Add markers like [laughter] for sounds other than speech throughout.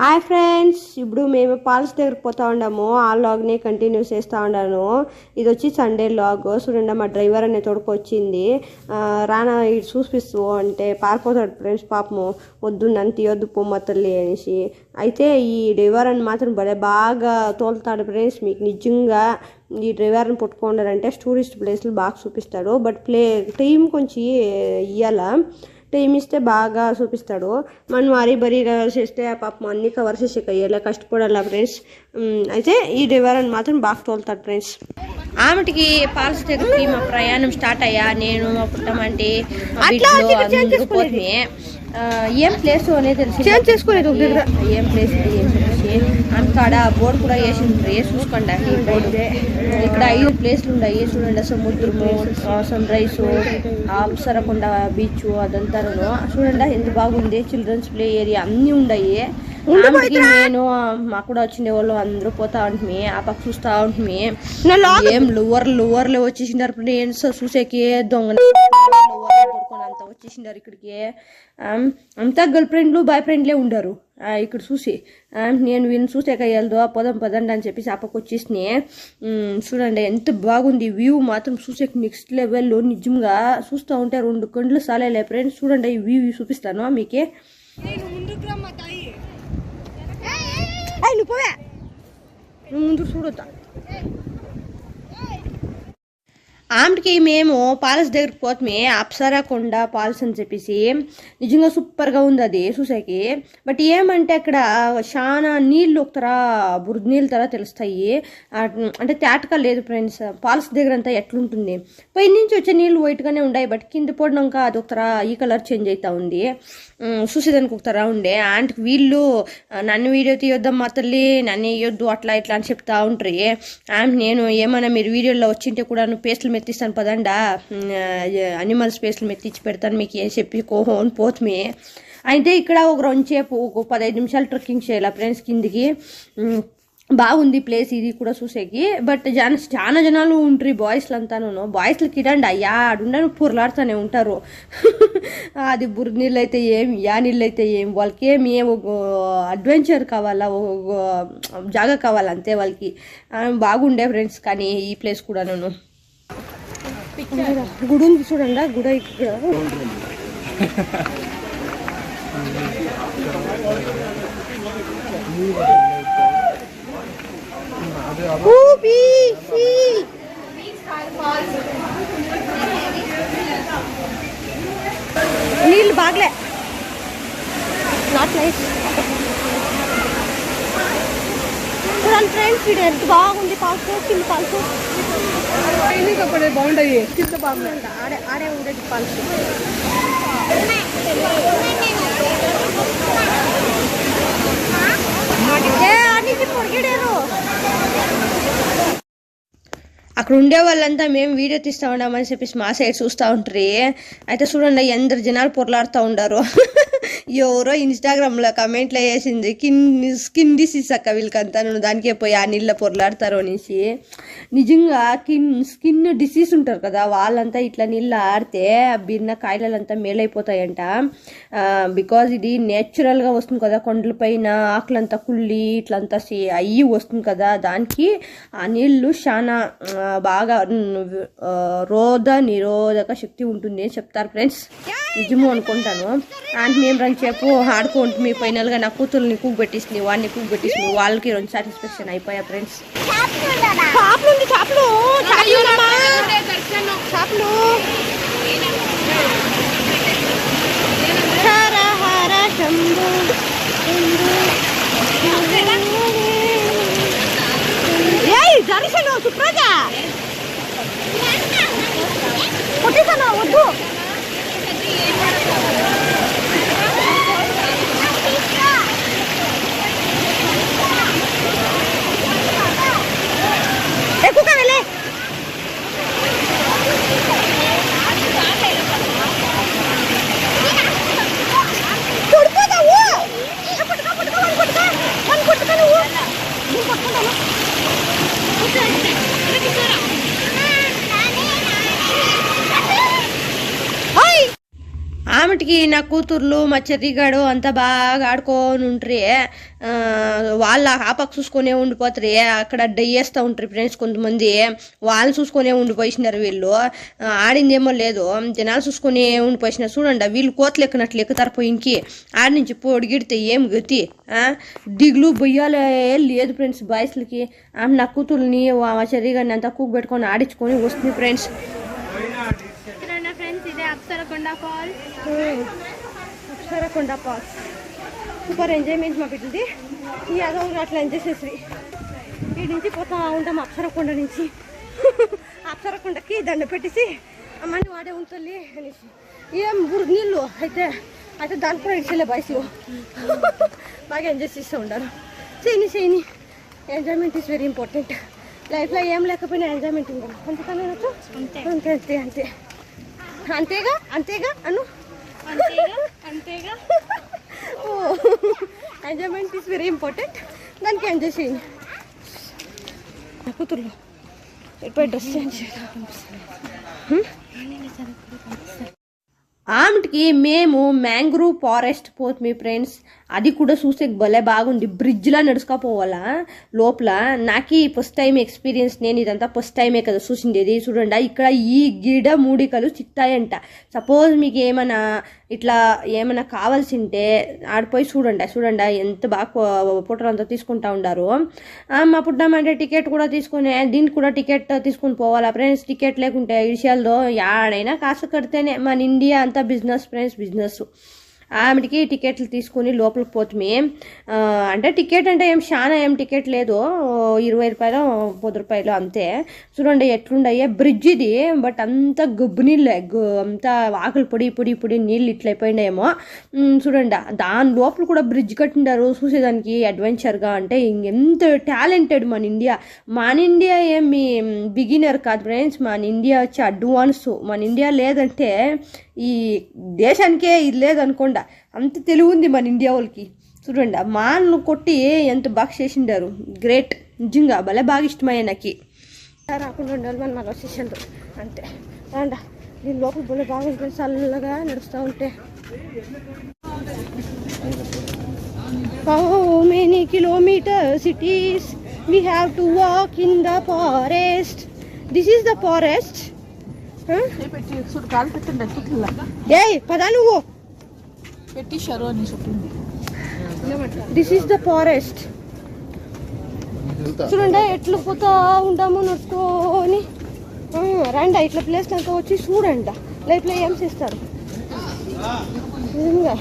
Hi friends ఇప్పుడు మేము Paul's దగ్గరికి పోతా ఉన్నాము ఆ లాగ్ని కంటిన్యూ చేస్తూ ఉన్నాను ఇది వచ్చి సండే లాగ్. చూడండి మా డ్రైవర్ అనే తోడుకొచ్చింది రానా ఇది చూపిస్తూ అంటే పారిపోతాడు ఫ్రెండ్స్ పాపము. వద్దు నన్ను తీయొద్దు పొమ్మ తల్లి అనేసి. అయితే ఈ డ్రైవర్ అని మాత్రం భలే బాగా తోలుతాడు ఫ్రెండ్స్. మీకు నిజంగా ఈ డ్రైవర్ని పట్టుకున్నారంటే టూరిస్ట్ ప్లేస్లు బాగా చూపిస్తాడు. బట్ ప్లే టైం కొంచెం ఇయ్యాల. టైం ఇస్తే బాగా చూపిస్తాడు. మనం మరీ బరీగా చేస్తే ఆ పాపం అన్ని కవర్ చేసే కయ్యేలా కష్టపడాలా ఫ్రెండ్స్? అయితే ఈ డ్రైవర్ అని మాత్రం బాగా తోలుతాడు ఫ్రెండ్స్. ఆమెటికి పాలసీ దగ్గరికి మా ప్రయాణం స్టార్ట్ అయ్యా. నేను మా పుట్టమంటి పోతే ఏం ప్లేస్ అనేది తెలిసి. ఏం ప్లేస్ ఏం చెప్పేసి? అంతకాడ బోర్డు కూడా వేసిండ్రి చూసుకోండి ఈ బోర్డు ఇక్కడ ఐదు ప్లేస్లు ఉన్నాయి. చూడండి సముద్రము సన్ రైస్ అప్సరకొండ బీచ్ అదంతా చూడండి ఎంత బాగుంది. Children's play area. అన్నీ ఉన్నాయి. ఆమెకి నేను మాకు కూడా వచ్చిన వాళ్ళు అందరూ పోతా ఉంటుంది ఆ పక్క చూస్తా ఉంటుంది ఏం లువర్ లువర్లు వచ్చేసిండారు. ఫ్రెండ్స్ చూసేకి దొంగ పడుకొని అంతా వచ్చేసిండారు ఇక్కడికి. అంతా గర్ల్ ఫ్రెండ్లు బాయ్ ఫ్రెండ్లే ఉండరు. ఇక్కడ చూసి. నేను వీళ్ళని చూసాక వెళ్దు పదం పదండి అని చెప్పేసి ఆ పక్క చూడండి ఎంత బాగుంది వ్యూ మాత్రం చూసేకి నెక్స్ట్ లెవెల్ నిజంగా చూస్తూ ఉంటే రెండు కండ్లు సాలేలే. ఫ్రెండ్స్ చూడండి ఈ వ్యూ చూపిస్తాను మీకే. ఏయ్, నువ్వు పోవే నువ్వు ముందు చూడొద్దా ఆమెకి మేము పాలస్ దగ్గరికి పోతే అప్సరా కొండ పాలస్ అని చెప్పేసి. నిజంగా సూపర్గా ఉంది అది చూసాకి. బట్ ఏమంటే అక్కడ చాలా నీళ్ళు ఒకతరా బురద నీళ్ళ తర తెలుస్తాయి. అంటే తేటగా లేదు ఫ్రెండ్స్ పాల్స్ దగ్గర అంతా ఎట్లుంటుంది? పై నుంచి వచ్చే నీళ్ళు వైట్గానే ఉన్నాయి బట్ కింద పడినాక అది ఒకతర ఈ కలర్ చేంజ్ అవుతా ఉంది. చూసేదానికి ఒకతర ఉండే. ఆంటీకి వీళ్ళు నన్ను వీడియో తీయొద్దమ్మా తల్లి నన్ను వేయొద్దు అట్లా ఇట్లా అని చెప్తా ఉంటారు. ఆమె నేను ఏమైనా మీరు వీడియోలో వచ్చింటే కూడా నువ్వు మీద మెత్తిస్తాను పదండా. అనిమల్ స్పేస్లు మెత్తిచ్చి పెడతాను మీకు ఏం చెప్పి కోహో అని పోతుమే. అయితే ఇక్కడ ఒక రెండు చేపు ఒక పదహైదు నిమిషాలు ట్రెక్కింగ్ చేయాలి ఫ్రెండ్స్ కిందికి. బాగుంది ప్లేస్ ఇది కూడా చూసేకి. బట్ జన చాలా జనాలు ఉంటారు బాయ్స్లు అంతాను బాయ్స్లకి ఇడండి అయ్యా ఆడుండను పొరలాడుతూనే ఉంటారు. అది బురద నీళ్ళు అయితే ఏం యా నీళ్ళు అయితే ఏం. వాళ్ళకి ఏమి ఒక అడ్వెంచర్ కావాలా ఒక జాగా కావాలంతే వాళ్ళకి. బాగుండే ఫ్రెండ్స్ కానీ ఈ ప్లేస్ కూడా నేను గుడి ఉంది చూడండి గుడి ఇక్కడ ఊబీసీ. నీళ్ళు బాగలే నాట్ నైస్ చూడండి ఫ్రెండ్స్ వీడు ఎంత బాగుంది. కింద అప్పుడే బాగుంటాయి. కింద బాగుంది. ఆడే ఆడే ఉండేది అక్కడ ఉండే వాళ్ళంతా మేము వీడియో తీస్తా ఉన్నామని చెప్పేసి మా సైడ్ చూస్తూ ఉంటారు. అయితే చూడండి ఎందరు జనాలు పొరలాడుతూ ఉండారు. ఎవరో ఇన్స్టాగ్రామ్లో కమెంట్లో వేసింది కిన్ స్కిన్ డిసీజ్ అక్క వీళ్ళకంతా నువ్వు దానికే పోయి ఆ నీళ్ళ పొరలాడతారు అనేసి. నిజంగా కిన్ స్కిన్ డిసీజ్ ఉంటారు కదా వాళ్ళంతా ఇట్లా నీళ్ళు ఆడితే బిన్న కాయలంతా మేలైపోతాయంట. బికాజ్ ఇది నేచురల్గా వస్తుంది కదా కొండలపైన ఆకులంతా కుళ్ళి ఇట్లంతా అయ్యి వస్తుంది కదా దానికి ఆ నీళ్ళు చాలా బాగా రోధ నిరోధక శక్తి ఉంటుంది అని చెప్తారు ఫ్రెండ్స్. నిజము అనుకుంటాను. అంటే మేము రెండు చెప్పు ఆడుకుంటూ మీ ఫైనల్గా నా కూతుర్ని కూగు పెట్టిస్తుంది వాడిని కూగు పెట్టిస్తుంది వాళ్ళకి రెండు సాటిస్ఫాక్షన్ అయిపోయా ఫ్రెండ్స్ చేపలు. ఉంది చేపలు చేపలు ఉన్నామా? చేపలు. హర హర శంభు ఏయ్ దర్శనం సుప్రజ. కొట్టేసాను వద్దు ఎక్కువ వెళ్ళే పడిపోతావు పట్టుకో పట్టుకో వాడిని పట్టుకో వాడిని పట్టుకో నువ్వు నేను పట్టుకుంటాను ఓయ్ నా కూతుర్లు మా చెర్రిగాడు అంతా బాగా ఆడుకొని ఉంట్రి. వాళ్ళ ఆ పక్క చూసుకొనే ఉండిపోతారు. అక్కడ డయ్యేస్తూ ఉంటారు ఫ్రెండ్స్ కొంతమంది. వాళ్ళు చూసుకొనే ఉండిపోయినారు వీళ్ళు. ఆడిందేమో లేదు. జనాలు చూసుకొని ఉండిపోయినారు. చూడండి వీళ్ళు కోతలు ఎక్కినట్లు ఎక్కుతారు పోయినకి. ఆడి నుంచి పొడిగిడితే ఏం గతి? దిగులు బొయ్యాలే లేదు ఫ్రెండ్స్ బాయ్స్లకి. ఆమె నా కూతుర్ని మా చెర్రిగాడిని అంతా కూకు పెట్టుకొని ఆడించుకొని వస్తుంది ఫ్రెండ్స్. ఫ్రెండ్స్ ఇదే అప్సరకొండ ఫాల్ అక్షరకొండ పాస్. సూపర్ ఎంజాయ్మెంట్ మా బిడ్డది. ఈ యాదవ్ అట్లా ఎంజాయ్ చేసి ఈ నుంచి పోతా ఉంటాం అక్షరకొండ నుంచి. [laughs] అక్షరకొండకి దండ పెట్టేసి అమ్మని వాడే ఉంటుంది అనేసి. ఏం బురద నీళ్ళు? అయితే అయితే దానికి కూడా ఇడిచేలే బాయ్స్ [laughs] బాగా ఎంజాయ్ చేస్తూ ఉంటారు చేయని చేయని. Enjoyment is very important. లైఫ్లో ఏం లేకపోయినా ఎంజాయ్మెంట్ ఉండాలి అంతే అంతే అంతే. అంతేగా? అంతేగా? అను? అంతేగా ఎంజాయ్మెంట్ ఈస్ వెరీ ఇంపార్టెంట్ దానికి ఎంజాయ్ చేయండి నా కూతుర్లు ఎప్పుడు డ్రెస్ చేంజ్ ఆమెకి మేము మ్యాంగ్రూవ్ ఫారెస్ట్ పోతుంది ఫ్రెండ్స్ అది కూడా చూసే భలే బాగుంది. బ్రిడ్జ్లా నడుచుకపోవాలా లోపల నాకు ఫస్ట్ టైం ఎక్స్పీరియన్స్ నేను ఇదంతా ఫస్ట్ టైమే కదా చూసిండేది. చూడండి ఇక్కడ ఈ గిడ మూడికలు చిక్తాయంట సపోజ్ మీకు ఏమైనా ఇట్లా ఏమైనా కావాల్సింటే ఆడిపోయి చూడండి చూడండి ఎంత బాగా ఫోటోలు అంతా తీసుకుంటా ఉండారు. మా మా పుట్టామంటే టికెట్ కూడా తీసుకునే దీనికి కూడా టికెట్ తీసుకుని పోవాలా ఫ్రెండ్స్ టికెట్ లేకుంటే విషయాల్లో యాడైనా కాసు కడితేనే మన ఇండియా అంతా బిజినెస్ ఫ్రెండ్స్ బిజినెస్ ఆమెకి టికెట్లు తీసుకుని లోపలికి పోతుమి. అంటే టికెట్ అంటే ఏం చాలా ఏం టికెట్ లేదు. ఇరవై రూపాయలు పది రూపాయలు అంతే. చూడండి ఎట్లుండయే బ్రిడ్జ్ ఇది. బట్ అంత గబ్బు నీళ్ళే. అంతా ఆకులు పొడి పొడి పొడి నీళ్ళు ఇట్లయిపోయినాయేమో ఉమ్, చూడండి. దాని లోపల కూడా బ్రిడ్జ్ కట్టిండారు చూసేదానికి అడ్వెంచర్గా అంటే ఎంత టాలెంటెడ్ మన ఇండియా. మన ఇండియా ఏమి బిగినర్ కాదు ఫ్రెండ్స్ మన ఇండియా వచ్చి అడ్వాన్స్ మన ఇండియా లేదంటే ఈ దేశానికే ఇది లేదనుకోండా అంత తెలివి ఉంది మన ఇండియా వాళ్ళకి. చూడండి ఆ మాన్లు కొట్టి ఎంత బాగా చేసిండారు గ్రేట్ నిజంగా భలే బాగా ఇష్టమయ్యా నాకు. రాకుండా ఉండాలి మన అలా వచ్చేసాడు అంతే. రాండా దీని లోపల బుల్ల బాగుంటుంది చల్లగా నడుస్తూ ఉంటే. How many kilometre cities we have to walk in the forest this is the forest ఏయ్ పదా నువ్వు. పెట్టి షరో అని చెప్పింది. దిస్ ఈస్ ద ఫారెస్ట్ చూడండి ఎట్లు పోతా ఉంటాము నడుచుకొని. ఆ, రండి ఇట్లా ప్లేస్ అంతా వచ్చి చూడండి. లైఫ్లో ఏం చేస్తారు? నిజంగా.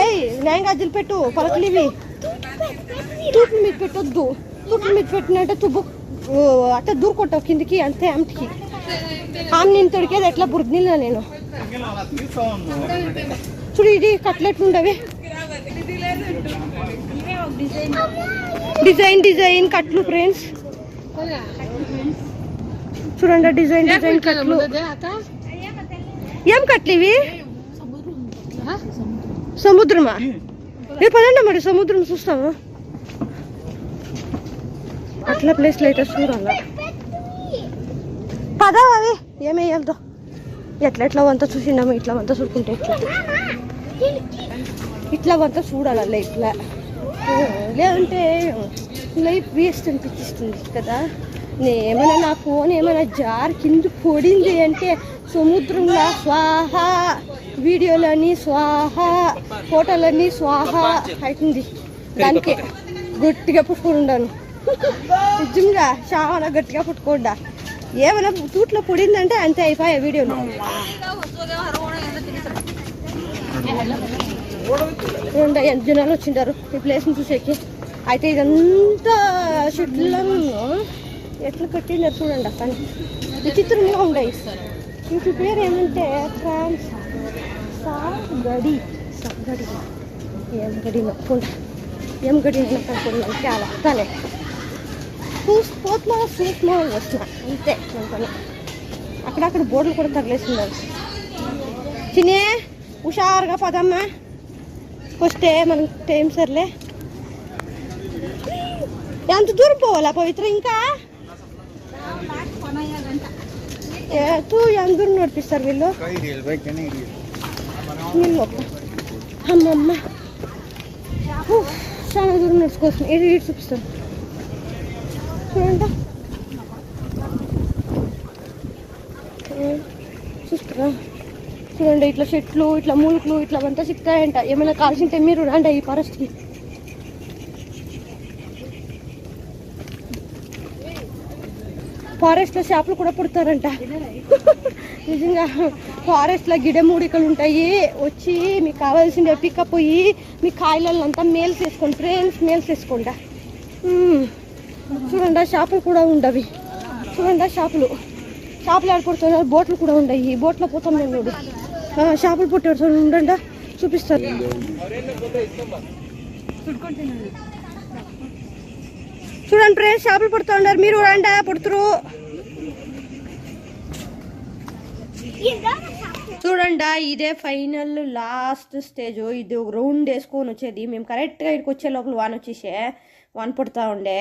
ఏయ్ నేను గజ్జలు పెట్టు పలకలు ఇవి తూట్లు మీద పెట్టొద్దు. తూట్లు మీద పెట్టినట్టే తుబ్బు. ఓ, అట్ట దూరుకుంటావు కిందికి అంతే ఆమెకి ఆమె నేను తొడికేది ఎట్లా బురదనిలా నేను? చూడు ఇది కట్లెట్లు ఉండవి. డిజైన్ డిజైన్ కట్లు ఫ్రెండ్స్. చూడండి డిజైన్ డిజైన్ కట్లు. ఏం కట్లు ఇవి? సముద్రమా? ఏ పదండి మరి సముద్రం చూస్తాము అట్లా ప్లేస్లో అయితే చూడాలా? పదా అవి. ఏమేయాలతో ఎట్లా ఎట్లా వంత చూసినాము ఇట్లా వంత చూసుకుంటే ఎట్లా? ఇట్లా వంత చూడాలి ఇట్లా. లేదంటే లైఫ్ వేస్ట్ అనిపించిస్తుంది కదా. ఏమైనా నా ఫోన్ ఏమైనా జార్ కింద పొడింది అంటే సముద్రంలో స్వాహ వీడియోలని స్వాహ ఫోటోలన్నీ స్వాహ అవుతుంది దానికి గట్టిగా పుట్టుకొని ఉండాను. నిజంగా చాలా గట్టిగా పుట్టుకోండా ఏమైనా తూట్లో పొడిందంటే అంతే అయిపోయా వీడియోలో చూడండి ఎంత జనాలు వచ్చింటారు ఈ ప్లేస్ని చూసేకి. అయితే ఇదంతా షెడ్లను ఎట్లా కట్టినారు చూడండి అక్కడ. విచిత్రంగా ఉన్నాయి. వీటి పేరు ఏమంటే ఫ్రాన్స్ సాగడి. గడి ఏం గడి నొక్కుండా ఏం గడి నొక్కకుండా చాలా తనే చూసి పోతున్నా చూస్తున్నా వస్తున్నా అంతే అనుకోని అక్కడక్కడ బోర్డులు కూడా తగిలేస్తున్నారు తినే హుషారుగా పదమ్మా వస్తే మనం టైం సర్లే ఎంత దూరం పోవాలా పవిత్ర ఇంకా ఏ, తూ ఎంత దూరం నడిపిస్తారు వీళ్ళు అమ్మమ్మ చాలా దూరం నడుచుకోవచ్చు ఇది ఇటు చూపిస్తాను. చూడండి. చూస్తారా చూడండి ఇట్లా చెట్లు ఇట్లా మూలుకులు ఇట్లా అంతా సిక్తాయంట ఏమైనా కాల్సింటే మీరు రండి ఈ ఫారెస్ట్కి. ఫారెస్ట్లో చేపలు కూడా పుడతారంట. నిజంగా ఫారెస్ట్లో గిడమూడికలు ఉంటాయి. వచ్చి మీకు కావాల్సింది పికప్ పోయి మీ కాయలంతా మేల్స్ వేసుకోండి. ఫ్రెండ్స్ మేల్స్ వేసుకోండి. చూడండి షాపులు కూడా ఉండవి. చూడండి షాపులు. షాపులు ఆడుకుంటున్నారు బోట్లు కూడా ఉన్నాయి. బోట్లో పోతాం నేను షాపులు ఆ, చేపలు పుట్టాడు ఉండండి? చూపిస్తారు చూడండి ఫ్రెండ్స్ షాపులు పుడుతూ ఉన్నారు. మీరు రండా పుడుతురు. చూడండి ఇదే ఫైనల్ లాస్ట్ స్టేజ్. ఇది ఒక రౌండ్ వేసుకొని వచ్చేది. మేము కరెక్ట్గా ఇక్కడికి వచ్చే లోపల వాన్ వచ్చేసే వాన్ పుడతా ఉండే.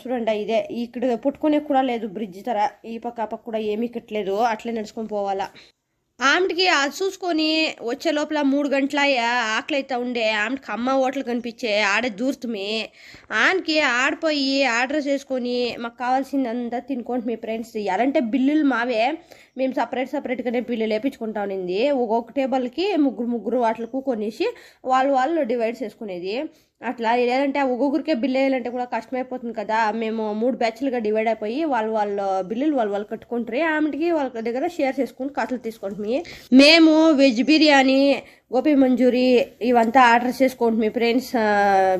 చూడండి ఇదే. ఇక్కడ పుట్టుకునే కూడా లేదు బ్రిడ్జ్ తర. ఈ పక్క ఆ పక్క కూడా ఏమీ కట్టలేదు. అట్లే నడుచుకొని పోవాలా. ఆమెకి అది చూసుకొని వచ్చే లోపల మూడు గంటల ఆకలి అయితే ఉండే. ఆమెకి అమ్మ హోటల్ కనిపించే ఆడే దూరుతుమి. ఆమెకి ఆడిపోయి ఆర్డర్ చేసుకొని మాకు కావాల్సిందంతా తినుకోండి మీ ఫ్రెండ్స్ ఎలాంటే బిల్లులు మావే. మేము సపరేట్ సపరేట్గానే బిల్లులు వేపించుకుంటా ఉన్నింది. ఒక్కొక్క టేబుల్కి ముగ్గురు ముగ్గురు వాటికి కొనేసి వాళ్ళు వాళ్ళు డివైడ్ చేసుకునేది. అట్లా లేదంటే ఒక్కొక్కరికే బిల్లు వేయాలంటే కూడా కష్టమైపోతుంది కదా. మేము మూడు బ్యాచ్లుగా డివైడ్ అయిపోయి వాళ్ళు వాళ్ళ బిల్లులు వాళ్ళు వాళ్ళు కట్టుకుంటారు. ఆమెకి వాళ్ళ దగ్గర షేర్ చేసుకుని కట్టలు తీసుకుంటున్నాయి మేము వెజ్ బిర్యానీ గోపి మంజూరి ఇవంతా ఆర్డర్ చేసుకోండి మీ ఫ్రెండ్స్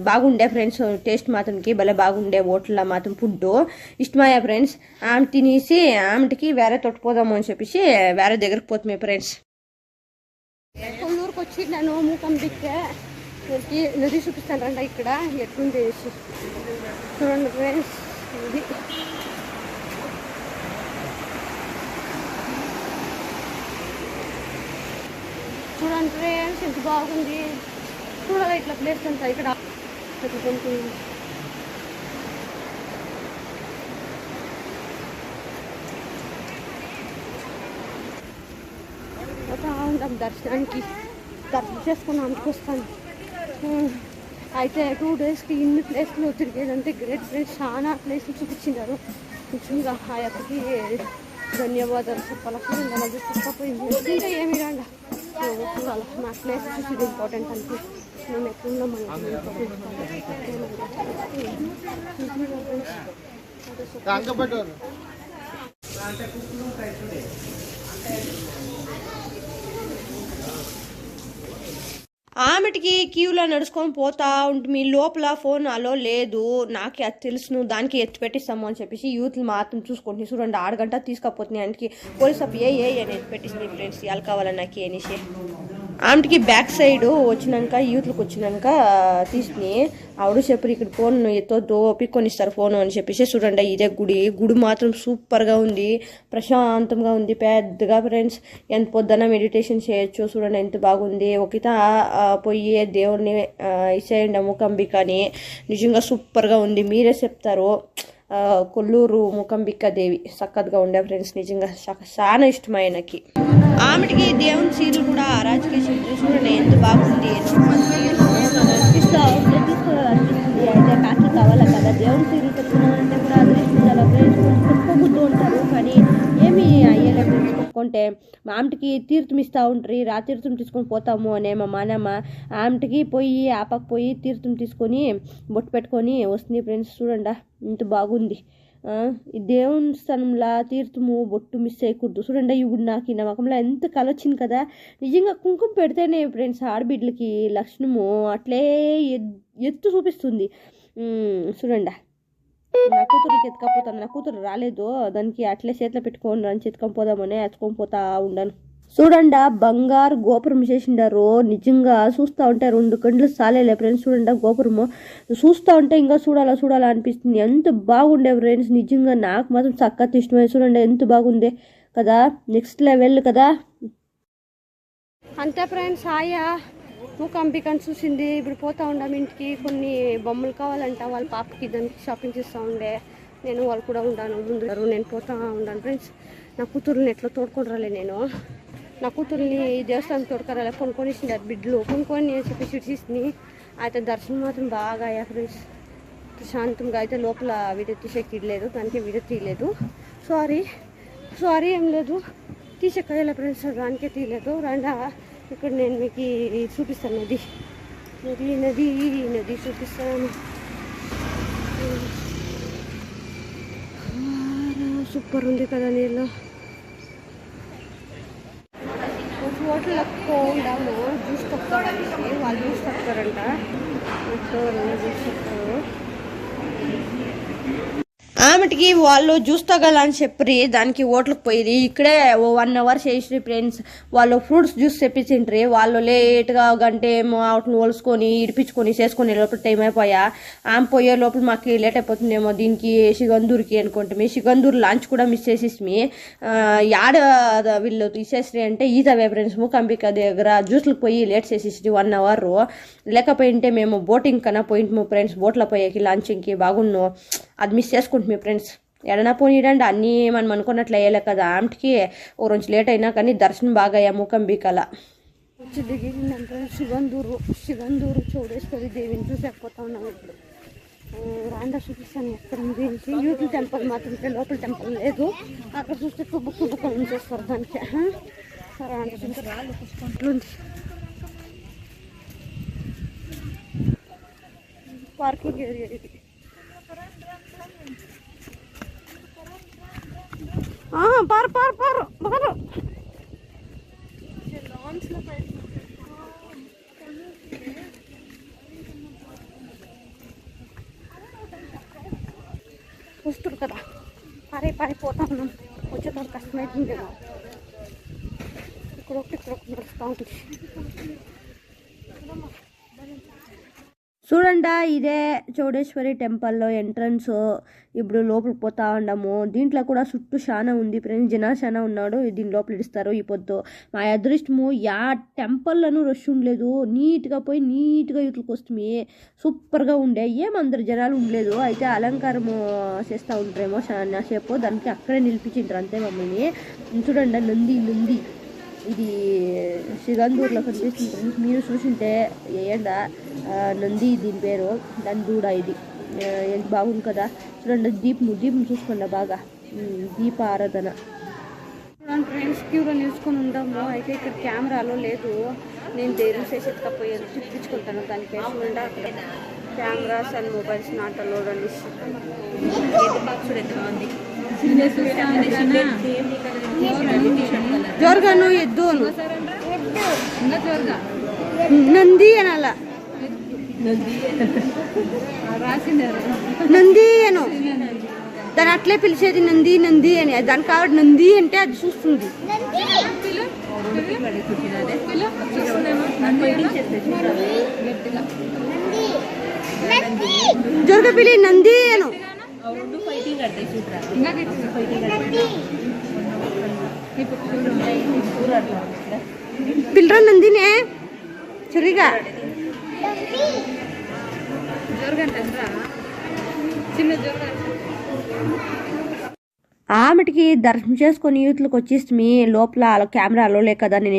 బాగుండే ఫ్రెండ్స్ టేస్ట్ మాత్రంకి భలే బాగుండే హోటల్లో మాత్రం ఫుడ్ ఇష్టమయ్యా ఫ్రెండ్స్ ఆమె తినేసి ఆమెకి వేరే తొట్టుపోదాము అని చెప్పేసి వేరే దగ్గరికి పోతుంది మీ ఫ్రెండ్స్. కొల్లూరుకి వచ్చి నన్ను ముఖం దిక్కే వీరికి నది చూపిస్తాను ఇక్కడ. ఎట్లుంది వేసి చూడండి ఫ్రెండ్స్ ఇది. చూడండి ఫ్రెండ్స్ ఎంత బాగుంది. చూడాలి ఇట్లా ప్లేస్ అంతా. ఇక్కడ ఇట్లా కొంచెం దర్శనానికి. దర్శనం చేసుకున్నాం అనుకొస్తాను అయితే టూ డేస్కి ఇన్ని ప్లేస్లు తిరిగేదంటే గ్రేట్ ప్లేస్ చాలా ప్లేస్లు చూపించినారు. నిజంగా ఆ అక్కడికి ధన్యవాదాలు చెప్పాలి? అలా చూసుకపోయింది ఇంకా ఏమి రాంగా చూడాలి? నా ప్లేస్ చూసి ఇంపార్టెంట్ అంటే మేము ఎట్లున్నాం ఆమెటికి క్యూలో నడుచుకొని పోతా ఉంటే మీ లోపల ఫోన్ అలో లేదు. నాకే అది తెలుసును దానికి ఎత్తి పెట్టిస్తాము అని చెప్పేసి యూత్లు మాత్రం చూసుకుంటుంది చూడండి ఆరు గంట తీసుకపోతున్నాయి. ఆయనకి పోలీస్ అప్ ఏ ఏ అని ఎత్తి పెట్టింది ఫ్రెండ్స్ ఇవాళ కావాలా నాకు అనేసి. ఆమెకి బ్యాక్ సైడ్ వచ్చినాక యూత్లకు వచ్చినాక తీసుకుని ఆవిడ చెప్పారు ఇక్కడ ఫోన్ ఎత్తొద్దు పిక్కొని ఇస్తారు ఫోన్ అని చెప్పేసి. చూడండి ఇదే గుడి. గుడి మాత్రం సూపర్గా ఉంది. ప్రశాంతంగా ఉంది. పెద్దగా ఫ్రెండ్స్ ఎంత పొద్దున మెడిటేషన్ చేయొచ్చు. చూడండి ఎంత బాగుంది. ఒకత పోయి దేవుడిని ఇచ్చేయండి ఇసేయండి ముఖంబికని నిజంగా సూపర్గా ఉంది. మీరే చెప్తారు. కొల్లూరు ముఖంబిక్క దేవి. చక్కగా ఉండే ఫ్రెండ్స్ నిజంగా చాలా ఇష్టం ఆయనకి ఆమెకి దేవుని సీరియల్ కూడా రాజకీయ సీరియల్ చూసుకుంటే ఎంత బాగుంది. ఇస్తా ఉంటే అయితే కాకి కావాలా కదా? దేవుని సీరియల్ పెట్టుకున్నామంటే కూడా అదృష్టించాలి పెట్టుకోకూడదు ఉంటారు కానీ ఏమి పెట్టుకుంటే మా ఆమెకి తీర్థం ఇస్తూ ఉంటారు రా తీర్థం తీసుకొని పోతాము అనే మా మానమ్మ ఆమెకి పోయి ఆపకు పోయి తీర్థం తీసుకొని బొట్టు పెట్టుకొని వస్తుంది. ఫ్రెండ్స్ చూడండి ఇంత బాగుంది. ఈ దేవుని స్థలంలో తీర్థము బొట్టు మిస్ చేయకూడదు చూడండి ఇప్పుడు నాకు ఈ నమ్మకంలో ఎంత కలొచ్చింది కదా. నిజంగా కుంకుమ పెడితేనే ఫ్రెండ్స్ ఆడబిడ్డలకి లక్షణము అట్లే ఎత్తు చూపిస్తుంది. ఉమ్, చూడండి నా కూతురికి ఎత్తుకపోతాను నా కూతురు రాలేదు. దానికి అట్లే చేతిలో పెట్టుకొని రన్ ఎత్తుకొని పోదామని ఎత్తుకొని పోతా ఉండను. చూడండి బంగారు గోపురం చేసిండారు నిజంగా చూస్తూ ఉంటే రెండు కండ్లు సాలేలే ఫ్రెండ్స్ చూడండి గోపురము. చూస్తూ ఉంటే ఇంకా చూడాలా చూడాలా అనిపిస్తుంది. ఎంత బాగుండే ఫ్రెండ్స్ నిజంగా నాకు మాత్రం చక్కగా ఇష్టమే. చూడండి ఎంత బాగుంది కదా. నెక్స్ట్ లెవెల్ కదా. అంతే ఫ్రెండ్స్ ఆయా. మూకంబికని చూసింది ఇప్పుడు పోతా ఉండాం ఇంటికి. కొన్ని బొమ్మలు కావాలంట వాళ్ళ పాపకి దానికి షాపింగ్ చేస్తూ ఉండే. నేను వాళ్ళు కూడా ఉండాను. ముందు నేను పోతా ఉండాను. ఫ్రెండ్స్ నా కూతురుని ఎట్లా తోడుకొని నేను. నా కూతుర్ని దేవస్థానం తోడుకొరలే కొనుక్కొని అది బిడ్డలు కొనుక్కొని అని చెప్పి చిడిసిని అయితే దర్శనం మాత్రం బాగా అయ్యా ఫ్రెండ్స్. ప్రశాంతంగా అయితే లోపల వీడియో తీసేకి లేదు దానికి వీడియో తీయలేదు సారీ సారీ ఏం లేదు. తీసేకాయల ఫ్రెండ్స్. దానికే తీయలేదు. రండా. ఇక్కడ నేను మీకు చూపిస్తాను నది. నది నది నది చూపిస్తాను. సూపర్ ఉంది కదా నీళ్ళు. హోటల్ పోండాము జ్యూస్ తక్కువ వాళ్ళు జ్యూస్ తక్కుతారంట జ్యూస్ తక్కువ ఆమెటికి వాళ్ళు జ్యూస్ అని చెప్పి దానికి ఓట్లకు పోయి ఇక్కడే ఓ వన్ అవర్ చేసి ఫ్రెండ్స్ వాళ్ళు ఫ్రూట్స్ జ్యూస్ తెప్పించిండ్రి. వాళ్ళు లేట్గా గంట ఏమో వాటిని ఒలుసుకొని ఇడిపించుకొని చేసుకొని లోపల టైం అయిపోయా. ఆమె పోయే లోపల మాకు లేట్ అయిపోతుందేమో. దీనికి సిగందూర్కి అనుకుంటే సిగందూర్ లంచ్ కూడా మిస్ చేసేసి యాడ వీళ్ళు తీసేసి అంటే ఈతవే ఫ్రెండ్స్ ముఖంబిక దగ్గర జ్యూస్లకు పోయి లేట్ చేసేసి వన్ అవర్ లేకపోయింటే మేము బోటింగ్ కన్నా పోయింటాము ఫ్రెండ్స్ బోట్లో పోయేకి లంచ్కి బాగున్నాం అది మిస్ చేసుకుంటుంది ఫ్రెండ్స్ ఎడనా పోనీడండి అన్నీ మనం అనుకున్నట్లు అయ్యేలే కదా. ఆమెకి ఓ రోజు లేట్ అయినా కానీ దర్శనం బాగా అయ్యా మూకంబికల వచ్చి దిగిందంటే శివందూరు శివందూరు చౌడేశ్వరి దేవిని చూసకపోతా ఉన్నాం ఇప్పుడు. రాండా చూపిస్తాను ఎక్కడ ఉంది ఏంటి? యూత్ టెంపుల్ మాత్రం లోపల టెంపుల్ లేదు. అక్కడ చూస్తే తుబ్బు తుబ్బుకొని ఉంచేస్తారు దానికి? రాండా చూస్తే రాళ్ళు పుష్పంట్లుంది పార్కింగ్ ఏరియా ఇది. ఆ, పారు పారు పారు పారు వస్తురు కదా పారే పారిపోతా ఉన్నాం వచ్చేటప్పుడు కష్టమవుతుంది కదా ఇక్కడ ఒకటి ఇక్కడ ఒకటి నడుస్తూ ఉంటుంది చూడండి ఇదే చౌడేశ్వరి టెంపుల్లో ఎంట్రన్స్. ఇప్పుడు లోపలికి పోతా ఉండము. దీంట్లో కూడా చుట్టూ చాలా ఉంది. ఫ్రెండ్స్ జనాలు ఉన్నాడు. దీని లోపల ఇస్తారు ఈ పొద్దు. మా అదృష్టము యా టెంపుల్లోనూ రష్ ఉండలేదు. నీట్గా పోయి నీట్గా యూట్లకు వస్తుంది సూపర్గా ఉండే. ఏం జనాలు ఉండలేదు. అయితే అలంకారము చేస్తూ ఉంటారేమో చాలా సేపు దానికి అక్కడే నిలిపించింటారు అంతే మమ్మల్ని. చూడండి నంది నంది. ఇది సిగందూర్లో కనిపిస్తుంది. ఫ్రెండ్స్ మీరు చూసింటే ఏండ నంది దీని పేరు దాని దూడ ఇది బాగుంది కదా. చూడండి దీపము దీపం చూసుకోండి బాగా. దీప ఆరాధన చూడండి ఫ్రెండ్స్ క్యూలో నిలుచుకొని ఉంటాము అయితే ఇక్కడ కెమెరాలో లేదు. నేను డైరీ చేసి ఎత్తుకపోయేది చూపించుకుంటాను దానికి చూడండి అక్కడ. Cameras and mobiles not allowed అని. జోరుగాను ఎద్దును నంది అనాల నంది అను దాని అట్లే పిలిచేది నంది నంది అని దాని కాబట్టి నంది అంటే అది చూస్తుంది జోరుగా పిలి నంది అను ಅವ್ರದ್ದು ಫೈಟಿಂಗ್ ಆಡ್ತಾ ಶೂಟ್ರ ಹಿಂಗಾಗೈತೆ? ಫೈಟಿಂಗ್ ಆಡ್ತಾ ಬಿಲ್ರ ನಂದಿನಿ ಚುರಿಗ? ಜೋರ್ಗಂಟಂದ್ರ ಚಿನ್ನ ಜೋರ್ಗಂಟ. ఆమెటికి దర్శనం చేసుకొని యూత్లకు వచ్చేసి మీ లోపల కెమెరాలో లే కదా నేను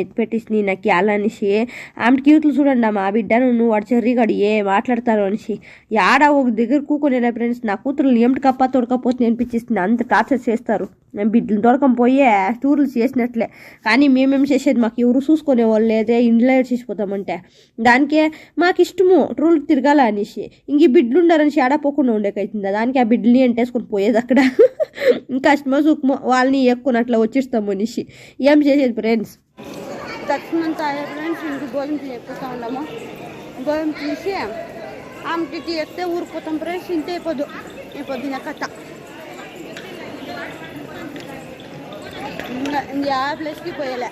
నాకు అనేసి. ఆమెటికి యూత్లు చూడండి అమ్మా బిడ్డను నువ్వు వాడు చెర్రిగాడు ఏ మాట్లాడతారు అనేసి. యాడ ఒక దగ్గర కూకొని ఫ్రెండ్స్ నా కూతురు ఏమిటి కప్ప తొడకపోతే అనిపించేస్తుంది అంత టార్చర్ చేస్తారు. మేము బిడ్డలు దొరకం పోయే టూర్లు చేసినట్లే. కానీ మేమేం చేసేది? మాకు ఎవరు చూసుకునే వాళ్ళు లేదే ఇంట్లో చేసిపోతామంటే. దానికే మాకు ఇష్టము టూర్లు తిరగాల అనేసి. ఇంక ఈ ఉండారని ఆడపోకుండా ఉండేకైతుందా? దానికి ఆ బిడ్డల్ని ఎంటేసుకొని పోయేది అక్కడ. [laughs] ఇంకా కష్టమో సుఖమో వాళ్ళని ఎక్కునట్లా వచ్చిస్తాము అనేసి. ఏం చేసేది ఫ్రెండ్స్? దర్శనం అంతా ఫ్రెండ్స్ ఇంక భోజనం ఎక్కుతా ఉన్నాము. భోజనం తీసి ఆమెకి ఎక్కితే ఊరిపోతాం ఫ్రెండ్స్ ఇంత అయిపోదు. అయిపోద్ది నా కథ. ఇంకా ఆ ప్లేస్కి పోయలే.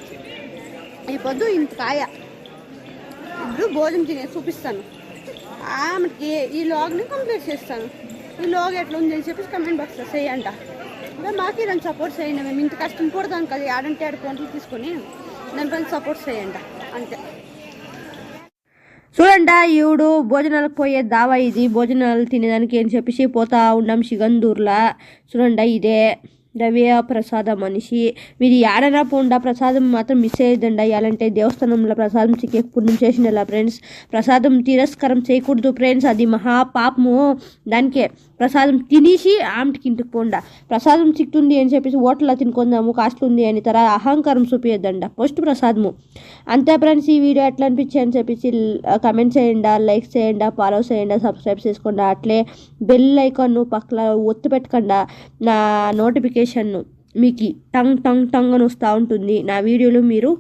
అయిపోద్దు ఇంత కాయ. ఇప్పుడు భోజనం తినే చూపిస్తాను. ఆమెకి ఈ లాగ్ని కంప్లీట్ చేస్తాను. ఈ లాగ్ ఎట్లా ఉంది అని చెప్పేసి కమెంట్ బాక్స్లో చేయంట. ఇంకా మాకు దాన్ని సపోర్ట్ చేయండి. మేము ఇంత కష్టం పడదాం కదా ఆడంటే ఆడ పంటలు తీసుకొని దానిపైన సపోర్ట్ చేయండి అంతే. చూడండి ఈవిడు భోజనాలకు పోయే దావా ఇది. భోజనాలు తినేదానికి అని చెప్పేసి పోతా ఉన్నాం సిగందూర్లా చూడండి ఇదే. రవియ ప్రసాద మనిషి మీరు ఏడనా పోండా ప్రసాదం మాత్రం మిస్ అయ్యేదండి. అయ్యాలంటే దేవస్థానంలో ప్రసాదం చిక్కే పుణ్యం చేసిన ఫ్రెండ్స్. ప్రసాదం తిరస్కారం చేయకూడదు ఫ్రెండ్స్. అది మహా పాపము. దానికే ప్రసాదం తినేసి ఆమెకి ఇంటికి పోండా. ప్రసాదం చిక్తుంది అని చెప్పేసి హోటల్లో తినుకుందాము కాస్ట్ ఉంది అని తర్వాత అహంకారం చూపించద్దండ ఫస్ట్ ప్రసాదము. అంతే ఫ్రెండ్స్ ఈ వీడియో ఎట్లా అనిపించి అని చెప్పేసి కమెంట్ చేయండి లైక్ చేయండి ఫాలో చేయండి సబ్స్క్రైబ్ చేసుకోండి. అట్లే బెల్ ఐకాన్ పక్కన ఒత్తు పెట్టకుండా. నా నోటిఫికేషన్ మీకు టంగ్ టంగ్ టంగ్ అని వస్తూ ఉంటుంది. నా వీడియోలు మీరు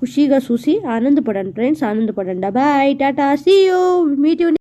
ఖుషీగా చూసి ఆనందపడండి ఫ్రెండ్స్ ఆనందపడండి. Bye Tata see you meet you